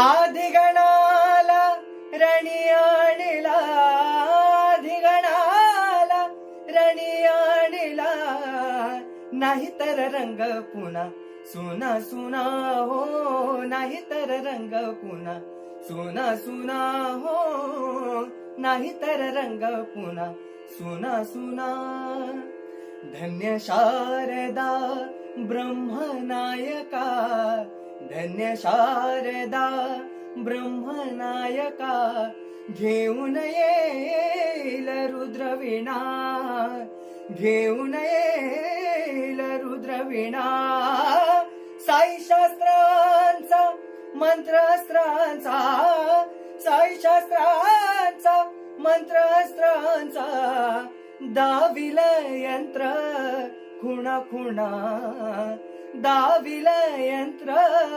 आधिगणाला रणी आणला आदिगणाला रणी आणिला. नाही तर रंग पुन्हा सुना सुना हो नाही तर रंग पुन्हा सुना सुना हो नाही तर रंग पुन्हा सुना सुना. धन्य शारदा ब्रह्मनायका धन्य शारदा ब्रह्मनायका घेऊन येईल रुद्रवीणा घेऊन येईल रुद्रवीणा. साई शास्त्रांचा मंत्रास्त्रांचा साई शास्त्रांचा मंत्रास्त्रांचा दाविल यंत्र खुणा खुणा दाविल यंत्र.